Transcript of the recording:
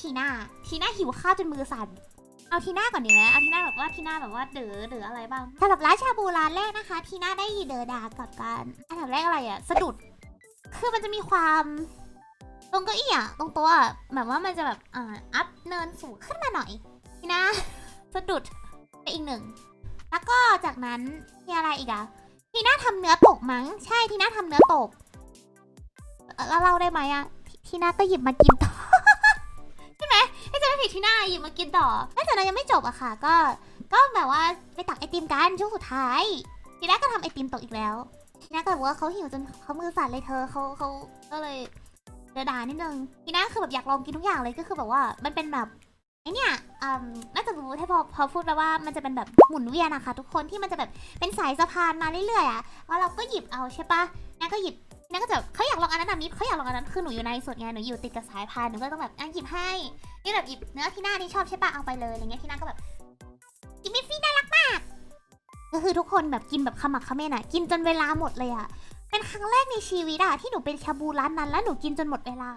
ทีน่าทีน่าหิวข้าวจนมือสั่น เอาทีน่าก่อนดีไหมเอาทีน่าแบบว่าทีน่าแบบว่าเด๋อเด๋ออะไรบ้างสำหรับร้านชาบูร้านแรกนะคะ ทีน่าได้เด๋อดาก่อนกันอันดับแรกอะไรอะสะดุด คือมันจะมีความตรงเก้าอี้อะตรงตัวแบบว่ามันจะแบบอ่าอัพเนินสูงขึ้นมาหน่อย ทีน่าสะดุดไปอีกหนึ่งแล้วก็จากนั้นมีอะไรอีกอะทีน่าทำเนื้อตกมั้ง ใช่ทีน่าทำเนื้อตกเอ่อแล้วเล่าได้ไหมอะทีน่าก็หยิบมากินต่อ ถ้าจะไม่ผิดทีน่าหยิบมากินต่อแล้วจากนั้นยังไม่จบอะค่ะ ก็ก็แบบว่าไปตักไอติมกันช่วงสุดท้ายทีน่าก็ทำไอติมตกอีกแล้วทีน่าก็บอกว่าเขาหิวจนเขามือสั่นเลยเธอเขาเขาก็เลยเดือดานิดนึงทีน่าคือแบบอยากลองกินทุกอย่างเลยก็คือแบบว่ามันเป็นแบบไอเนี่ยอืมน่าจะรู้ถ้าพอพอพูดไปว่ามันจะเป็นแบบหมุนเวียนนะคะ ทุกคนที่มันจะแบบเป็นสายสะพานมาเรื่อยๆอะแล้วเราก็หยิบเอาใช่ปะน่าก็หยิบ น่าก็จะแบบเขาอยากลองอันนั้นอันนี้เขาอยากลองอันนั้นคือหนูอยู่ในสุดไงหนูอยู่ติดกับสายพานหนูก็ต้องแบบอะหยิบให้นี่แบบหยิบเนื้อที่หน้านี่ชอบใช่ปะเอาไปเลยอะไรเงี้ยที่หน้าก็แบบกินมิฟรีน่ารักมาก ก็คือทุกคนแบบกินแบบขมักเขม้นอะกินจนเวลาหมดเลยอะเป็นครั้งแรกในชีวิตอะที่หนูเป็นชาบูร้านนั้นแล้วหนูกินจนหมดเวลา